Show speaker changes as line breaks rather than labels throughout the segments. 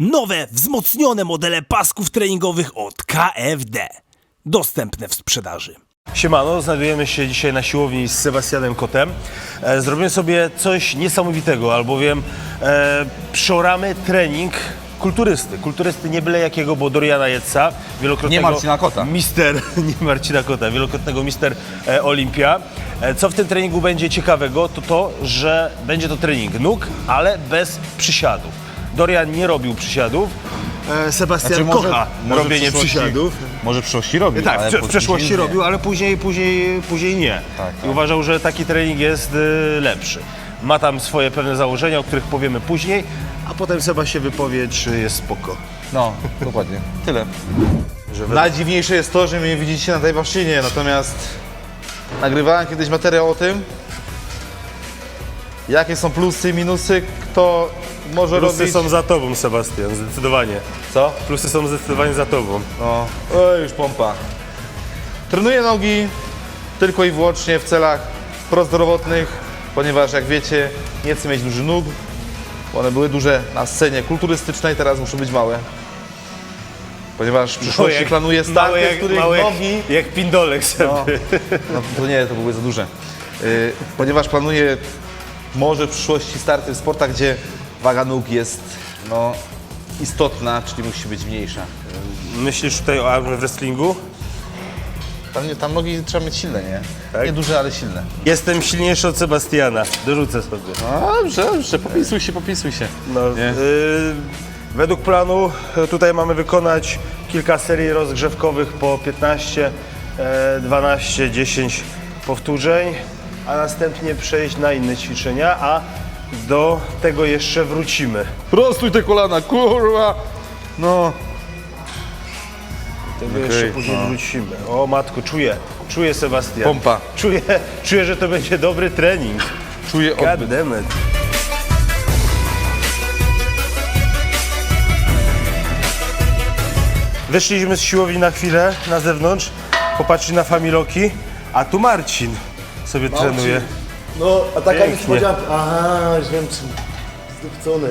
Nowe, wzmocnione modele pasków treningowych od KFD. Dostępne w sprzedaży. Siemano, znajdujemy się dzisiaj na siłowni z Sebastianem Kotem. E, zrobimy sobie coś niesamowitego, albowiem e, przeoramy trening kulturysty. Kulturysty nie byle jakiego, bo Doriana Jetsa, wielokrotnego...
Nie Marcina Kota.
Mister, nie Marcina Kota, wielokrotnego mister e, Olimpia. E, co w tym treningu będzie ciekawego, to to, że będzie to trening nóg, ale bez przysiadów. Dorian nie robił przysiadów. E, Sebastian kocha robienie
w przyszłości-
przysiadów.
Może w przyszłości robił,
Tak,
ale
w, przeszłości
nie.
robił, ale później, później, później nie.
Tak,
I
tak.
uważał, że taki trening jest y, lepszy. Ma tam swoje pewne założenia, o których powiemy później, a potem Seba się wypowie, czy jest spoko.
No, dokładnie. Tyle.
Że we-
Najdziwniejsze jest to, że mnie widzicie na tej maszynie, natomiast nagrywałem kiedyś materiał o tym, jakie są plusy i minusy, kto może
Plusy
robić...
są za tobą, Sebastian, zdecydowanie.
Co?
Plusy są zdecydowanie za tobą.
No, o, już pompa. Trenuję nogi tylko i wyłącznie w celach prozdrowotnych, ponieważ jak wiecie, nie chcę mieć dużych nóg, bo one były duże na scenie kulturystycznej, teraz muszą być małe. Ponieważ w przyszłości planuję starty, w których
małe
nogi...
jak, jak pindolek sobie.
No, no to nie, to były za duże. Y, ponieważ planuję może w przyszłości starty w sportach, gdzie waga nóg jest no, istotna, czyli musi być mniejsza.
Myślisz tutaj o arm wrestlingu?
Tam, nie- tam nogi trzeba mieć silne, nie?
Tak?
Nie duże, ale silne.
Jestem silniejszy od Sebastiana. Dorzucę sobie.
No dobrze, dobrze, popisuj się, popisuj się.
No,
Nie?
y, według planu y, tutaj mamy wykonać kilka serii rozgrzewkowych po 15, e, 12, 10 powtórzeń, a następnie przejść na inne ćwiczenia, a do tego jeszcze wrócimy.
Prostuj te kolana, kurwa! No,
Do tego
Okej,
jeszcze później
no.
wrócimy. O matko, czuję, czuję Sebastian.
Pompa.
Czuję, czuję, że to będzie dobry trening.
czuję
God
odbyt.
damn it. Wyszliśmy z siłowni na chwilę na zewnątrz, popatrzeć na familoki, a tu Marcin sobie trenuje.
No, a taka
Pięknie.
niespodzianka. Aha, już wiem czym. Zdupcony.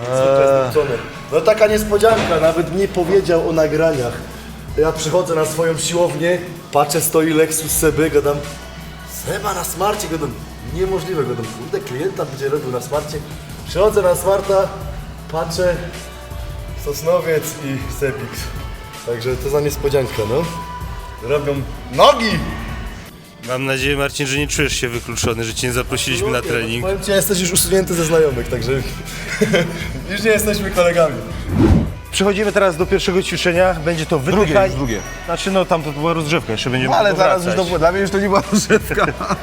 Zwykle zdupcony. No taka niespodzianka, nawet nie powiedział o nagraniach. Ja przychodzę na swoją siłownię, patrzę, stoi Lexus Seby, gadam Seba na smarcie, gadam niemożliwe, gadam kurde, klienta będzie robił na smarcie. Przychodzę na smarta, patrzę, Sosnowiec i Sebix. Także to za niespodzianka, no. Robią nogi!
Mam nadzieję, Marcin, że nie czujesz się wykluczony, że cię nie zaprosiliśmy na trening.
Powiem Ci, ja jesteś już usunięty ze znajomych, także już nie jesteśmy kolegami.
Przechodzimy teraz do pierwszego ćwiczenia, będzie to wypychaj...
już drugie.
Znaczy no tam to była rozgrzewka, jeszcze będziemy
No, ale zaraz już
powracać.
to, dla mnie już to nie była rozrzewka.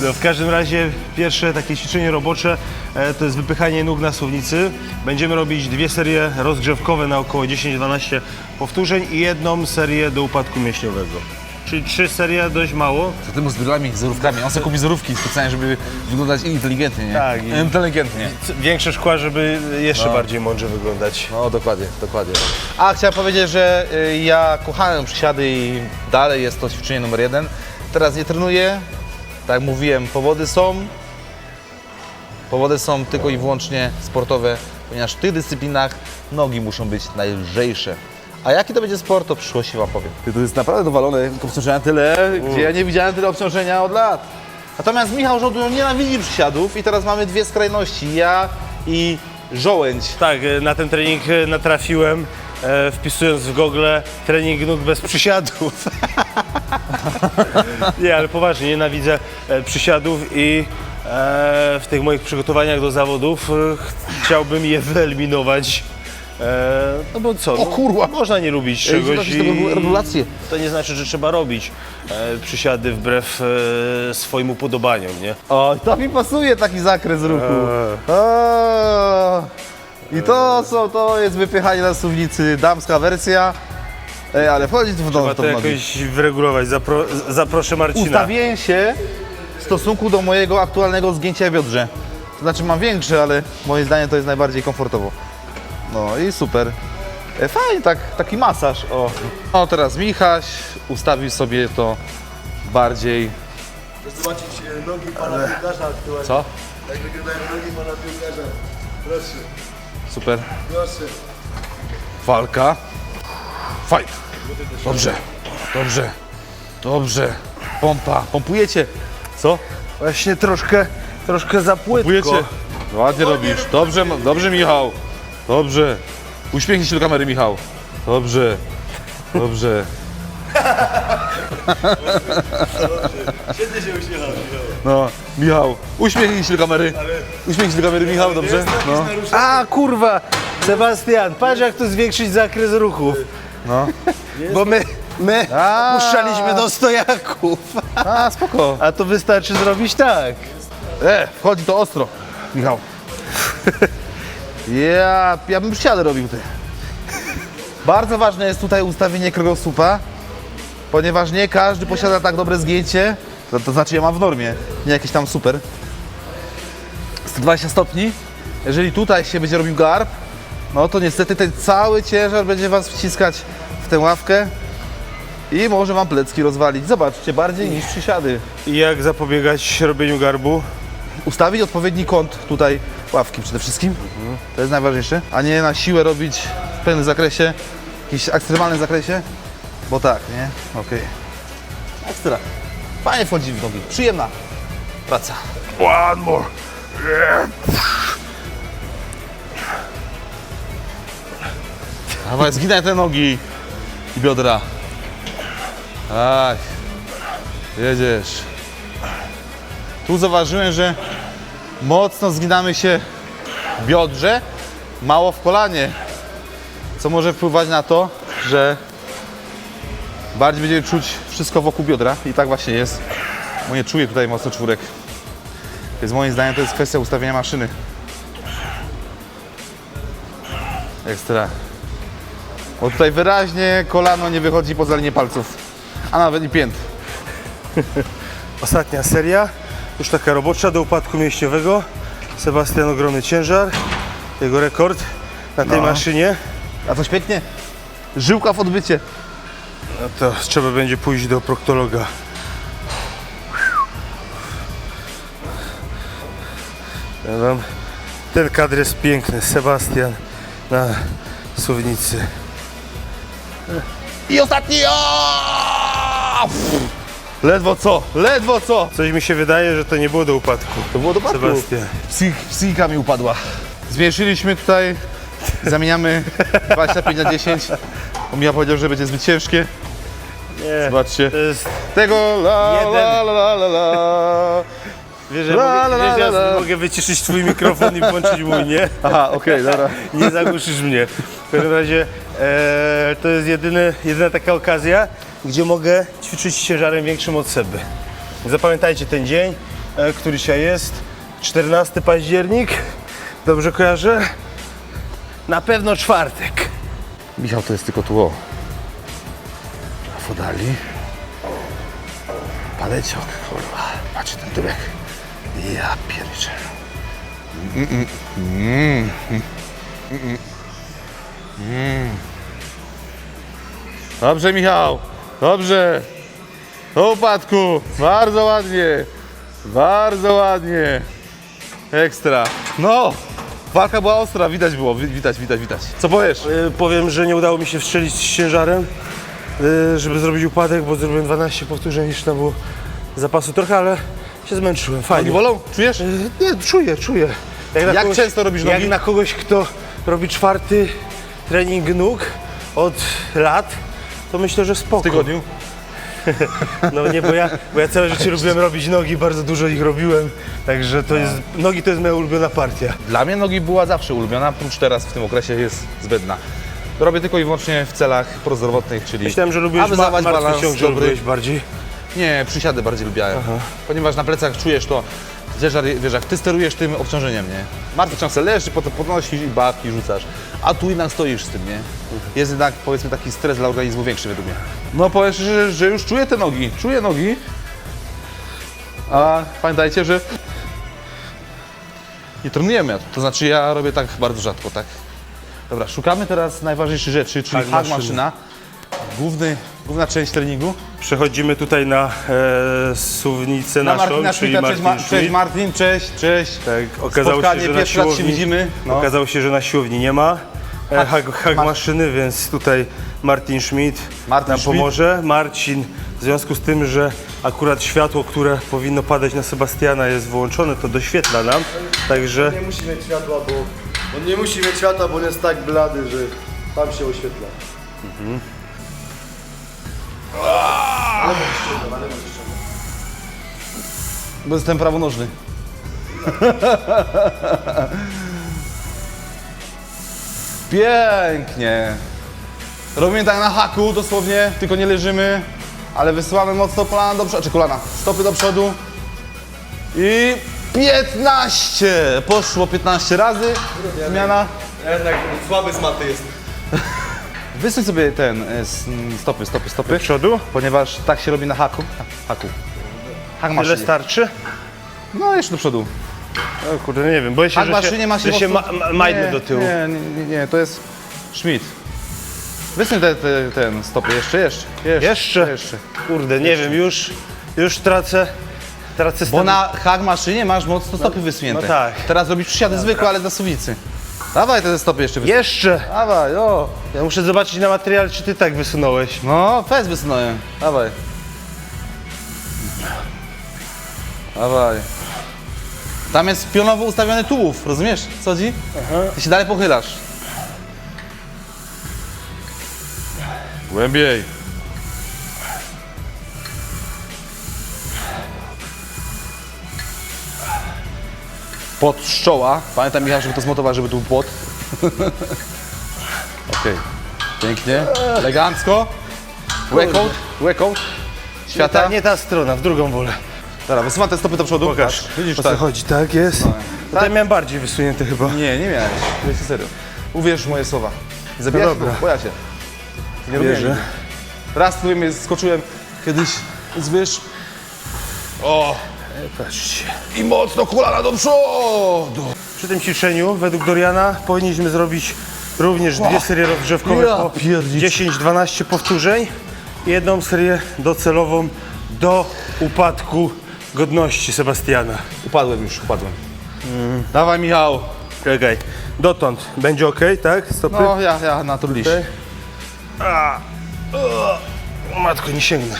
No, w każdym razie pierwsze takie ćwiczenie robocze e, to jest wypychanie nóg na suwnicy. Będziemy robić dwie serie rozgrzewkowe na około 10-12 powtórzeń i jedną serię do upadku mięśniowego. Czyli trzy serie dość mało.
Co temu z brylami, z zorówkami? On sobie kupi zorówki specjalnie, żeby wyglądać inteligentnie, nie?
Tak, i-
Inteligentnie.
Większe szkła, żeby jeszcze bardziej mądrze wyglądać.
No dokładnie, dokładnie. A chciałem powiedzieć, że y, ja kochałem przysiady i dalej jest to ćwiczenie numer jeden. Teraz nie trenuję. Tak jak mówiłem, powody są. Powody są tylko i wyłącznie sportowe, ponieważ w tych dyscyplinach nogi muszą być najlżejsze. A jaki to będzie sport, to w przyszłości Wam powiem. Ty, to jest naprawdę dowalone obciążenia tyle, gdzie ja nie widziałem tyle obciążenia od lat. Natomiast Michał Żołdują nienawidzi przysiadów i teraz mamy dwie skrajności, ja i Żołędź.
Tak, e, na ten trening e, natrafiłem, e, wpisując w Google trening nóg bez przysiadów. nie, ale poważnie, nienawidzę e, przysiadów i e, w tych moich przygotowaniach do zawodów e, ch- chciałbym je wyeliminować. E, no bo co?
O kurwa!
No, można nie lubić
Ej,
czegoś
zobaczcie, to były
to nie znaczy, że trzeba robić e, przysiady wbrew e, swoim upodobaniom, nie?
O, to mi pasuje taki zakres ruchu. O, I to są, to jest wypychanie na suwnicy, damska wersja. Ej, ale wchodzi tu w
Trzeba
nogi.
to jakoś wyregulować. Zapro, zaproszę Marcina.
Ustawiłem się w stosunku do mojego aktualnego zgięcia w biodrze. To znaczy mam większe, ale moim zdaniem to jest najbardziej komfortowo. No i super. E, Fajnie, tak, taki masaż. O. o, teraz Michaś ustawił sobie to bardziej.
Chcesz zobaczyć e, nogi pana piłkarza aktualnie?
Co?
Jak wyglądają nogi pana piłkarza? Proszę,
Super.
proszę.
Walka. Fight. Dobrze, dobrze, dobrze. Pompa, pompujecie. Co?
Właśnie troszkę, troszkę za płytko.
Pompujecie. Ładnie robisz. Dobrze, dobrze Michał. Dobrze. Uśmiechnij się do kamery, Michał. Dobrze, dobrze. No, Michał, uśmiechnij się do kamery. Uśmiechnij się do kamery, Michał, dobrze? No.
A kurwa! Sebastian, patrz jak tu zwiększyć zakres ruchu.
No.
Bo my, my
A.
puszczaliśmy do stojaków.
A, spoko.
A to wystarczy zrobić tak.
E, wchodzi to ostro, Michał. Ja, ja bym przysiadę robił tutaj. Bardzo ważne jest tutaj ustawienie kręgosłupa, ponieważ nie każdy posiada tak dobre zgięcie, to, to znaczy ja mam w normie, nie jakieś tam super. 120 stopni. Jeżeli tutaj się będzie robił garb, no to niestety ten cały ciężar będzie Was wciskać w tę ławkę i może Wam plecki rozwalić. Zobaczcie, bardziej niż przysiady.
I jak zapobiegać robieniu garbu?
Ustawić odpowiedni kąt tutaj ławki przede wszystkim. To jest najważniejsze. A nie na siłę robić w pewnym zakresie, w jakimś ekstremalnym zakresie. Bo tak, nie? Okej. Ekstra. Fajnie wchodzi w nogi. Przyjemna praca.
One more.
Dawaj, zginaj te nogi i biodra. Tak. Jedziesz. Tu zauważyłem, że mocno zginamy się w biodrze, mało w kolanie. Co może wpływać na to, że bardziej będziemy czuć wszystko wokół biodra. I tak właśnie jest. Bo nie czuję tutaj mocno czwórek. Więc moim zdaniem to jest kwestia ustawienia maszyny. Ekstra. Bo tutaj wyraźnie kolano nie wychodzi poza linię palców, a nawet i pięt.
Ostatnia seria, już taka robocza do upadku mięśniowego. Sebastian ogromny ciężar, jego rekord na tej
No.
maszynie.
A to świetnie. Żyłka w odbycie.
No to trzeba będzie pójść do proktologa. Ja wam- Ten kadr jest piękny. Sebastian na suwnicy.
I ostatni! O! Pff. Ledwo co, ledwo co.
Coś mi się wydaje, że to nie było do upadku.
To było do
Sebastian.
Psych, psychika mi upadła. Zmniejszyliśmy tutaj, zamieniamy 25 na 10. Bo Michał powiedział, że będzie zbyt ciężkie.
Nie,
Zobaczcie.
to jest...
Tego la
Jeden.
la la la la la.
Wiesz, że
La,
mogę,
la,
wiesz,
la, la.
mogę wyciszyć twój mikrofon i włączyć mój, nie?
Aha, okej, dobra.
Nie zagłuszysz mnie. W każdym razie e, to jest jedyny, jedyna taka okazja, gdzie mogę ćwiczyć ciężarem większym od Seby. Zapamiętajcie ten dzień, e, który dzisiaj jest. 14 październik. Dobrze kojarzę? Na pewno czwartek.
Michał to jest tylko tu o. A podali. Paleciok, kurwa. Patrzcie ten tyłek. Ja pierniczę. Dobrze, Michał. Dobrze. Do upadku. Bardzo ładnie. Bardzo ładnie. Ekstra. No. Walka była ostra, widać było, wi- widać, widać, widać. Co powiesz?
E, powiem, że nie udało mi się strzelić z ciężarem, e, żeby zrobić upadek, bo zrobiłem 12 powtórzeń, niż tam było zapasu trochę, ale się zmęczyłem.
Nogi
Fajnie.
bolą? Czujesz?
E, Nie, czuję, czuję. na
Jak często robisz
Jak
nogi?
na kogoś, kto robi czwarty trening nóg od lat, to myślę, że spoko.
W tygodniu?
No nie, bo ja, bo ja całe życie lubiłem robić nogi, bardzo dużo ich robiłem, także to jest, nogi to jest moja ulubiona partia.
Dla mnie nogi była zawsze ulubiona, prócz teraz w tym okresie jest zbędna. Robię tylko i wyłącznie w celach prozdrowotnych, czyli
Myślałem, że lubiłeś
aby
ma-
zachować
martwy
balans
ciąg, że
dobry.
lubiłeś bardziej.
Nie, przysiady bardziej lubiałem. Ponieważ na plecach czujesz to, ciężar, wiesz, jak ty sterujesz tym obciążeniem, nie? Martwy ciąg leży, potem podnosisz i barki rzucasz. A tu jednak stoisz z tym, nie? Jest jednak, powiedzmy, taki stres dla organizmu większy według mnie. No powiem szczerze, że już czuję te nogi, czuję nogi. A pamiętajcie, że nie trenujemy, to znaczy ja robię tak bardzo rzadko, tak? Dobra, szukamy teraz najważniejszych rzeczy, czyli
Hak
hak maszyna. Główny, główna część treningu.
Przechodzimy tutaj na e, suwnicę
Na
naszą,
Martina
czyli
Schmidta, cześć,
Martin
Ma- cześć
Schmidt.
Martin, cześć, cześć.
Tak, okazało się,
Spotkanie,
że na
pierwszy raz się
siłowni,
widzimy. No.
okazało się, że na siłowni nie ma. e, hak, hak maszyny, więc tutaj Martin Schmidt
Martin
nam
Schmidt.
pomoże. Marcin, w związku z tym, że akurat światło, które powinno padać na Sebastiana jest wyłączone, to doświetla nam, także
Nie musi mieć światła, bo on nie musi mieć światła, bo on jest tak blady, że tam się oświetla.
Bo jestem prawonożny. Pięknie. Robimy tak na haku dosłownie, tylko nie leżymy, ale wysyłamy mocno kolana do przodu, czy kolana, stopy do przodu. I 15! Poszło 15 razy. Zmiana.
Jednak słaby z maty jest.
Wysuń sobie ten, e, s- stopy, stopy, stopy.
do przodu.
Ponieważ tak się robi na haku. Haku. Hak
Ile
maszynie.
starczy?
No jeszcze do przodu.
O kurde, nie wiem, boję się,
Hak
że się,
maszynie ma się
że się ma,
mocno-
ma, majdnę
nie,
do tyłu.
Nie, nie, nie, nie, to jest Schmidt. Wysuń te, te, ten stopy, jeszcze, jeszcze, jeszcze.
Jeszcze?
jeszcze.
Kurde, nie wiem, już, już tracę, tracę
Bo na hak maszynie masz mocno stopy wysunięte.
no tak.
Teraz robisz przysiady zwykłe, ale dla suwicy. Dawaj te stopy jeszcze wysuń.
Jeszcze!
Dawaj, o.
Ja muszę zobaczyć na materiale, czy ty tak wysunąłeś.
No, fez wysunąłem. Dawaj. Dawaj. Tam jest pionowo ustawiony tułów, rozumiesz? Co chodzi? Ty się dalej pochylasz. Głębiej. Pod szczoła. Pamiętam Michał, żeby to zmontować, żeby tu był płot. Okej. Pięknie. Elegancko. Łekout. Łekout. Świata.
Ta, nie ta strona, w drugą wolę.
Dobra, wysuwam te stopy do przodu.
Pokaż.
Patrz, Widzisz,
o co
tak.
chodzi, tak jest. No, Tutaj miałem bardziej wysunięte chyba.
Nie, nie miałeś. Wiecie serio. Uwierz w moje słowa.
No
się,
dobra.
bo boję się. Nie robię
Wierzę.
Raz tu mnie skoczyłem kiedyś z wyż
O! Patrzcie.
i mocno kolana do przodu.
Przy tym ćwiczeniu, według Doriana, powinniśmy zrobić również dwie serie rozgrzewkowe
Ja
po
pierdzic.
10-12 powtórzeń i jedną serię docelową do upadku godności Sebastiana.
Upadłem już, upadłem. Dawaj Michał.
Czekaj, dotąd będzie ok, tak? Stopy?
No ja, ja na to.
Okej. A, o, matko, nie sięgnę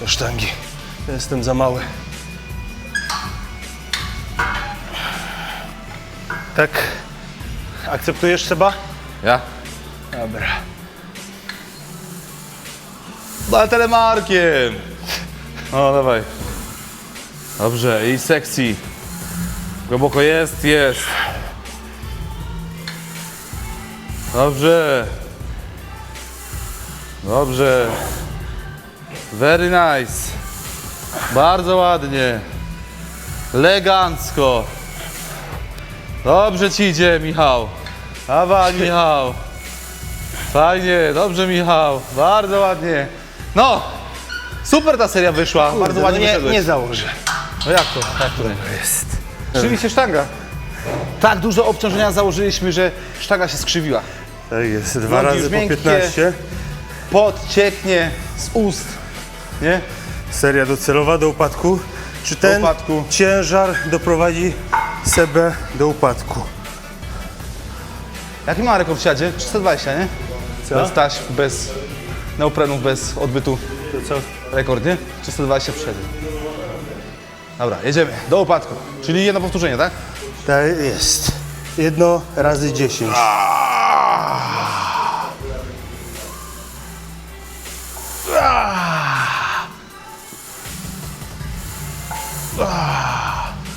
do sztangi. Jestem za mały. Tak. Akceptujesz Seba?
Ja?
Dobra.
Daj telemarkiem. No dawaj. Dobrze, i sekcji. Głęboko jest, jest. Dobrze. Dobrze. Very nice. Bardzo ładnie. Elegancko. Dobrze ci idzie, Michał. Dawaj, Michał. Fajnie, dobrze, Michał. Bardzo ładnie. No, super ta seria wyszła. Bardzo ładnie
no nie,
wyszedłeś.
nie założę.
No jak to? Jak to?
Jest.
Krzywi sztanga. Tak dużo obciążenia założyliśmy, że sztanga się skrzywiła.
Tak jest, dwa
Nogi
razy
już
po
miękkie.
15.
Pot cieknie z ust. Nie?
Seria docelowa do upadku. Czy ten
upadku.
ciężar doprowadzi Sebę do upadku?
Jaki ma rekord w siadzie? 320, nie? Bez taśm, bez neoprenów, bez odbytu.
Co?
Rekord, nie? 320 w siadzie. Dobra, jedziemy. Do upadku. Czyli jedno powtórzenie, tak?
Tak jest. Jedno razy 10.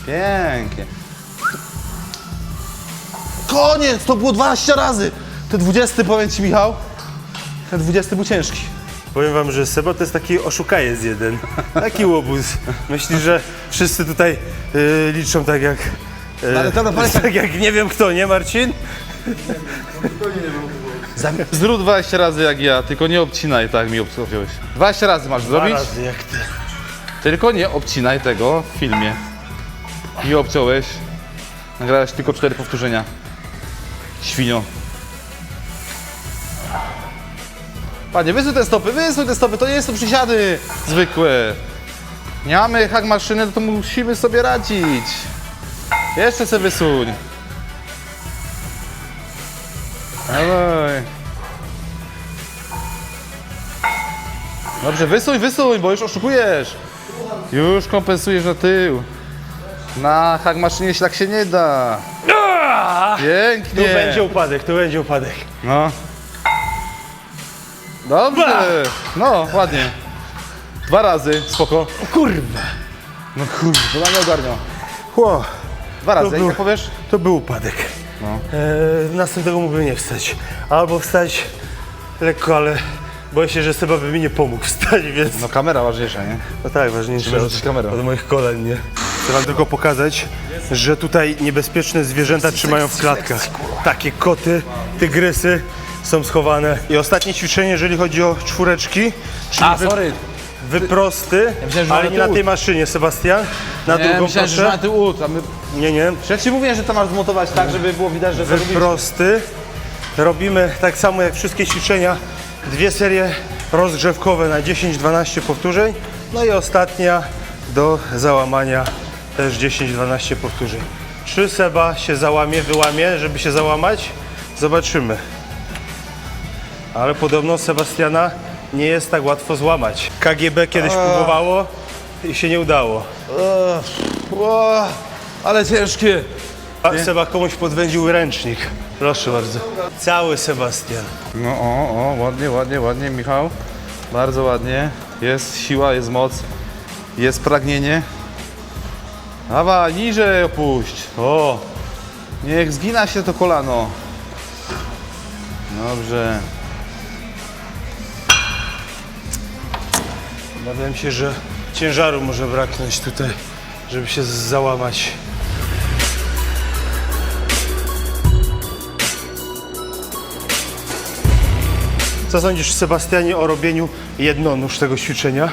Pięknie. Koniec! To było 12 razy! Ten 20, powiem Ci Michał, ten 20 był ciężki.
Powiem wam, że Seba to jest taki oszukajec jeden. Taki łobuz. Myśli, że wszyscy tutaj y, liczą tak jak... y,
Ale dobra, powiedz tak.
tak jak nie wiem kto, nie Marcin?
Zrób 20 razy jak ja, tylko nie obcinaj, tak mi obciąłeś. 20 razy masz zrobić,
razy jak ty.
tylko nie obcinaj tego w filmie. Mi obciąłeś, nagrałeś tylko 4 powtórzenia. Świnio. Panie, wysuń te stopy, wysuń te stopy, to nie są przysiady zwykłe. Nie mamy hak maszyny, to musimy sobie radzić. Jeszcze se wysuń. Dawaj. Dobrze, wysuń, wysuń, bo już oszukujesz. Już kompensujesz na tył. Na hak maszynie się tak się nie da. Pięknie.
Tu będzie upadek, tu będzie upadek.
No. Dobrze. No, ładnie. Dwa razy, spoko.
Kurwa.
No kurde, to mnie ogarniał.
Ło,
Dwa razy,
był-
jak powiesz?
to był upadek.
No.
E, następnego mógłbym nie wstać. Albo wstać lekko, ale boję się, że Seba by mi nie pomógł wstać, więc...
No kamera ważniejsza, nie?
No tak, ważniejsze
Trzeba
od,
rzucić kamerą.
od moich kolan, nie? Chcę wam tylko pokazać, że tutaj niebezpieczne zwierzęta trzymają w klatkach. Takie koty, tygrysy są schowane. I ostatnie ćwiczenie, jeżeli chodzi o czwóreczki, czyli
A,
wy,
sorry.
wyprosty,
myślałem, że
ale nie na
tył.
tej maszynie, Sebastian. Na
Nie,
drugą
myślałem, że
proszę.
na tył ud, a my...
Nie, nie.
Ja ci mówiłem, że to masz zmontować tak, żeby było widać, że to robisz.
Wyprosty. Robimy tak samo jak wszystkie ćwiczenia. Dwie serie rozgrzewkowe na 10-12 powtórzeń. No i ostatnia do załamania też 10-12 powtórzeń. Czy Seba się załamie, wyłamie, żeby się załamać? Zobaczymy. Ale podobno Sebastiana nie jest tak łatwo złamać. KGB kiedyś próbowało i się nie udało.
Ło, ale ciężkie.
A Seba komuś podwędził ręcznik. Proszę bardzo. Cały Sebastian.
No o, o, ładnie, ładnie, ładnie, Michał. Bardzo ładnie. Jest siła, jest moc, jest pragnienie. Dawaj, niżej opuść. O, niech zgina się to kolano. Dobrze.
Obawiam się, że ciężaru może braknąć tutaj, żeby się załamać. Co sądzisz, Sebastianie, o robieniu jednonóż tego ćwiczenia?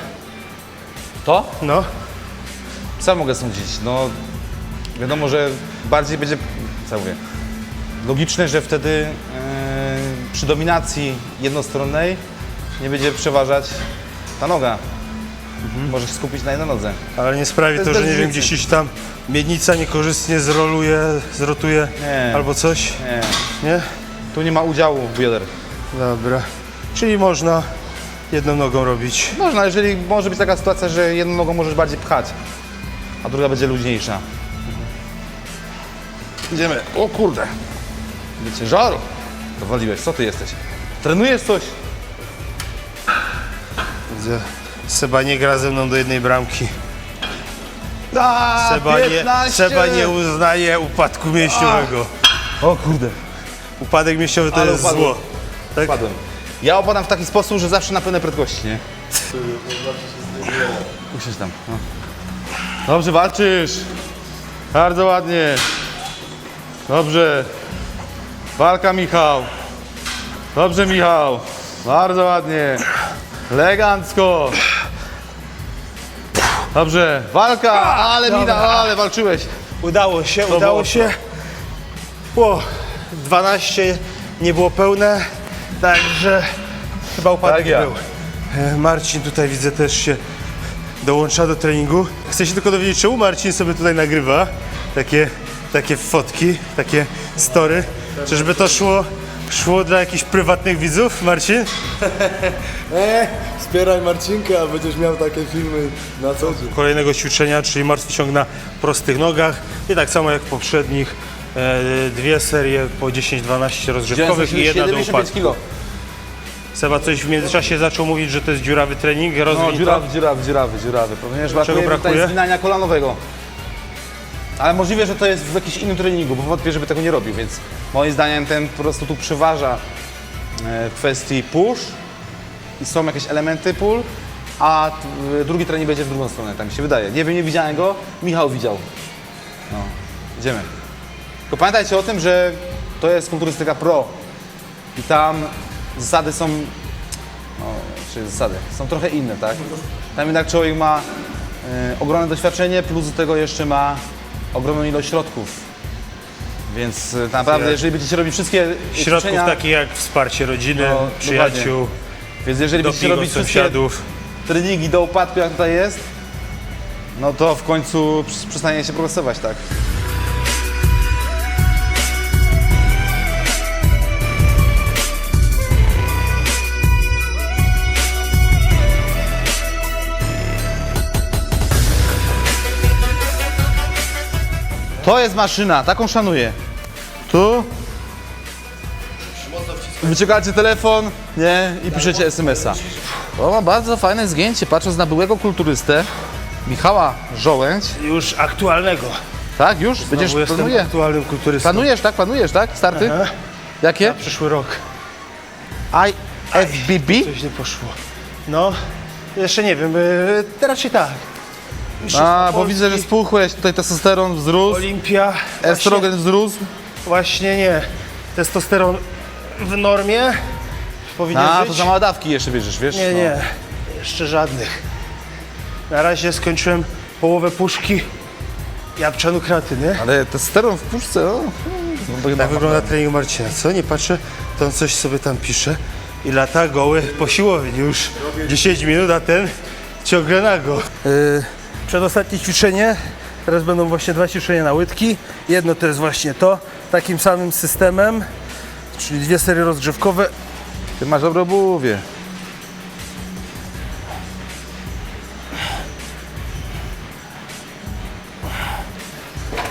To?
No,
Co mogę sądzić? No, wiadomo, że bardziej będzie, co mówię, logiczne, że wtedy e, przy dominacji jednostronnej nie będzie przeważać ta noga. Możesz się skupić na jednej nodze.
ale nie sprawi
To
to, że nie wiem, gdzieś tam miednica niekorzystnie zroluje, zrotuje
Nie.
albo coś,
Nie,
nie?
tu nie ma udziału bioder.
Dobra. Czyli można jedną nogą robić.
Można, jeżeli może być taka sytuacja, że jedną nogą możesz bardziej pchać, a druga będzie luźniejsza. Idziemy. O kurde. Będzie ciężaru. Dowaliłeś, co ty jesteś? Trenujesz coś?
Widzę, Seba nie gra ze mną do jednej bramki.
A,
Seba nie,
15.
Seba nie uznaje upadku mięśniowego.
O kurde.
Upadek mięśniowy to
Ale
jest
upadłem.
zło. Tak?
Padłem. Ja opadam w taki sposób, że zawsze na pełnej prędkości, nie? Usiądź tam. No. Dobrze walczysz. Bardzo ładnie. Dobrze. Walka Michał. Dobrze Michał. Bardzo ładnie. Elegancko. Dobrze. Walka. Ale mina, ale walczyłeś.
Udało się,
To
udało
było
się. O, 12 nie było pełne, także chyba upadek
Tak ja.
był. E, Marcin tutaj widzę też się dołącza do treningu. Chcę się tylko dowiedzieć, czemu Marcin sobie tutaj nagrywa takie, takie fotki, takie story. Czyżby to szło, szło dla jakichś prywatnych widzów, Marcin?
E, wspieraj Marcinka, będziesz miał takie filmy na co dzień.
kolejnego ćwiczenia, czyli martwy ciąg na prostych nogach. I tak samo jak w poprzednich, e, dwie serie po 10-12 rozgrzewkowych i jedna do
75
upadku.
kilo.
Seba coś w międzyczasie zaczął mówić, że to jest dziurawy trening,
No,
rozwiń to.
dziurawy, dziurawy, dziurawy, dziurawy. Ponieważ brakuje,
brakuje?
tutaj zginania kolanowego. Ale możliwe, że to jest w jakimś innym treningu, bo wątpię, żeby tego nie robił, więc moim zdaniem ten po prostu tu przeważa e, w kwestii push i są jakieś elementy pull, a t- drugi trening będzie w drugą stronę, tak mi się wydaje. Nie wiem, nie widziałem go, Michał widział. No, idziemy. Tylko pamiętajcie o tym, że to jest kulturystyka pro i tam zasady są no, czy zasady, są trochę inne, tak? Tam jednak człowiek ma e, ogromne doświadczenie, plus do tego jeszcze ma ogromną ilość środków. Więc e, naprawdę, jeżeli będziecie robić wszystkie
Środków
ćwiczenia,
takich jak wsparcie rodziny,
No,
przyjaciół,
więc jeżeli będziecie
dopingu
robić wszystkie
sąsiadów.
treningi do upadku, jak tutaj jest, no to w końcu przy- przestaniecie progresować, tak? To jest maszyna, taką szanuję. Tu. Wyciągacie telefon, nie? I piszecie SMS-a. To ma bardzo fajne zgięcie, patrząc na byłego kulturystę, Michała Żołędź.
Już aktualnego.
Tak, już? Będziesz
Znowu jestem
planuje.
aktualnym kulturystą.
Planujesz, tak? Planujesz, tak? Starty?
Aha.
Jakie?
Na przyszły rok.
IFBB?
Coś nie poszło. No, jeszcze nie wiem, yy, raczej tak.
A, bo widzę, że spuchłeś, tutaj testosteron wzrósł,
Olimpia.
estrogen wzrósł.
Właśnie, właśnie nie. Testosteron w normie powinien
A,
być.
to za małe dawki jeszcze bierzesz, wiesz?
Nie,
No.
nie. Jeszcze żadnych. Na razie skończyłem połowę puszki jabłczanu kreatyny.
Ale testosteron w puszce, no. no
Tak wygląda trening Marcina. Co? Nie patrzę, to on coś sobie tam pisze. I lata goły po siłowni już 10 minut, a ten ciągle nago. Yy, przedostatnie ćwiczenie. Teraz będą właśnie dwa ćwiczenia na łydki. Jedno to jest właśnie to, takim samym systemem, czyli dwie serie rozgrzewkowe.
Ty masz dobre obuwie.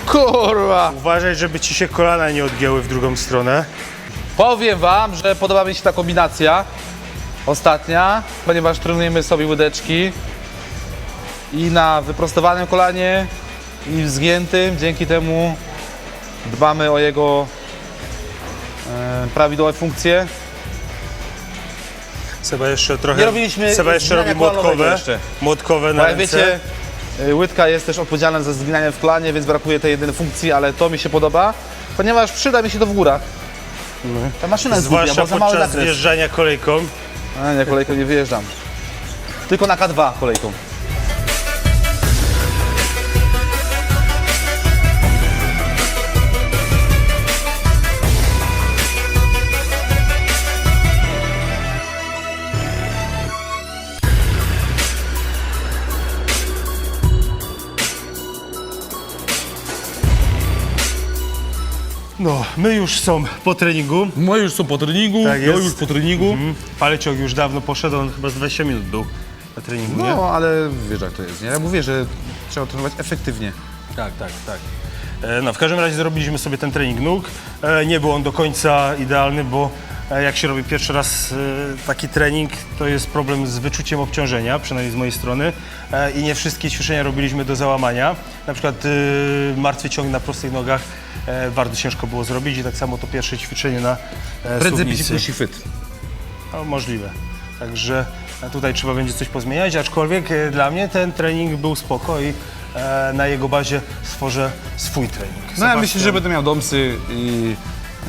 Kurwa!
Uważaj, żeby ci się kolana nie odgięły w drugą stronę.
Powiem wam, że podoba mi się ta kombinacja ostatnia, ponieważ trenujemy sobie łydeczki i na wyprostowanym kolanie i w zgiętym. Dzięki temu dbamy o jego e, prawidłowe funkcje.
Seba jeszcze trochę.
Nie robiliśmy
Seba jeszcze robi
kolanowego
młotkowe.
jeszcze.
Młotkowe na
Bo jak
ręce.
wiecie, y, łydka jest też odpowiedzialna za zginanie w kolanie, więc brakuje tej jedynej funkcji, ale to mi się podoba, ponieważ przyda mi się to w górach. Ta maszyna jest głupia,
Zwłaszcza
bo za mały
podczas
zakres.
zjeżdżania kolejką.
A nie, kolejką nie wyjeżdżam. Tylko na K2 kolejką.
No, my już są po treningu.
No już są po treningu,
Tak
no
jest.
już po treningu.
Mhm. Paleciok już dawno poszedł, on chyba z 20 minut był na treningu, nie?
No, ale wiesz jak to jest, nie? Ja mówię, że trzeba trenować efektywnie.
Tak, tak, tak. E, No, w każdym razie zrobiliśmy sobie ten trening nóg. E, Nie był on do końca idealny, bo e, jak się robi pierwszy raz e, taki trening, to jest problem z wyczuciem obciążenia, przynajmniej z mojej strony. E, I nie wszystkie ćwiczenia robiliśmy do załamania. Na przykład e, martwy ciąg na prostych nogach e, bardzo ciężko było zrobić i tak samo to pierwsze ćwiczenie na e,
Prędzej
suwnicy.
pić puści chwyt.
No, możliwe. Także e, tutaj trzeba będzie coś pozmieniać, aczkolwiek e, dla mnie ten trening był spoko i e, na jego bazie stworzę swój trening.
No ja myślę, że będę miał domsy i,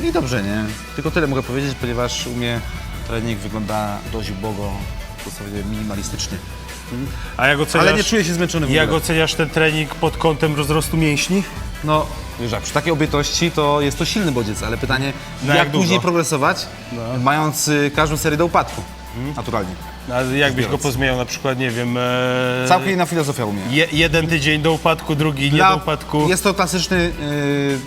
no i dobrze, nie? Tylko tyle mogę powiedzieć, ponieważ u mnie trening wygląda dość ubogo, to sobie minimalistycznie.
A jak oceniasz,
Ale nie czuję się zmęczony w
jak
ogóle.
oceniasz ten trening pod kątem rozrostu mięśni?
No, jak przy takiej obytości to jest to silny bodziec, ale pytanie,
Na
jak,
jak
później progresować, mając y, każdą serię do upadku, naturalnie.
A jakbyś go
Zbiorąc.
pozmieniał na przykład, nie wiem, e,
Całkiem inna filozofia u mnie.
je, jeden tydzień do upadku, drugi nie
Dla-
do upadku.
Jest to klasyczny y, y,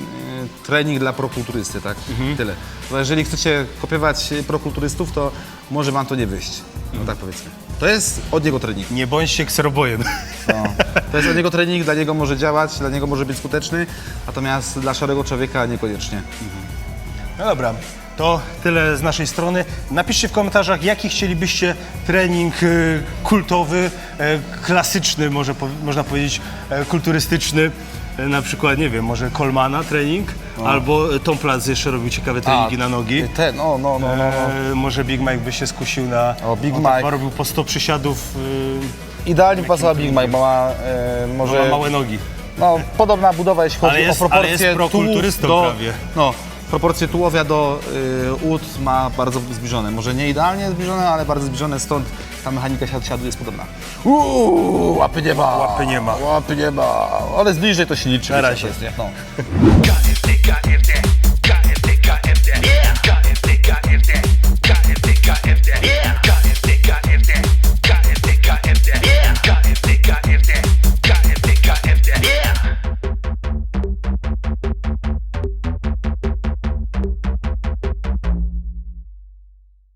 trening dla prokulturysty, tak? Tyle. Bo jeżeli chcecie kopiować y, prokulturystów, to może wam to nie wyjść. No tak powiedzmy. To jest od niego trening.
Nie bądźcie kserobojem.
No. To jest od niego trening, dla niego może działać, dla niego może być skuteczny, natomiast dla szarego człowieka niekoniecznie.
No dobra, to tyle z naszej strony. Napiszcie w komentarzach, jaki chcielibyście trening y, kultowy, e, klasyczny, może po, można powiedzieć e, kulturystyczny. E, Na przykład, nie wiem, może Kolmana trening, albo e, Tom Platz jeszcze robił ciekawe treningi na nogi.
Te, no, no, no, no. no.
E, może Big Mike by się skusił na...
O, Big
on tak
Mike.
robił po 100 przysiadów,
Idealnie pasował Big Mike, bo ma e,
y,
może...
ma małe nogi.
No, podobna budowa, jeśli chodzi
Ale jest-
o proporcje
ale jest prokulturystą
do,
prawie.
No, proporcje tułowia do y, ma bardzo zbliżone. Może nie idealnie zbliżone, ale bardzo zbliżone, stąd ta mechanika siad- siadu jest podobna. Uuu, łapy nie ma.
Łapy nie ma.
Łapy nie ma. Ale zbliżej to się liczy.
Na razie.
jest, nie? No.
Yeah!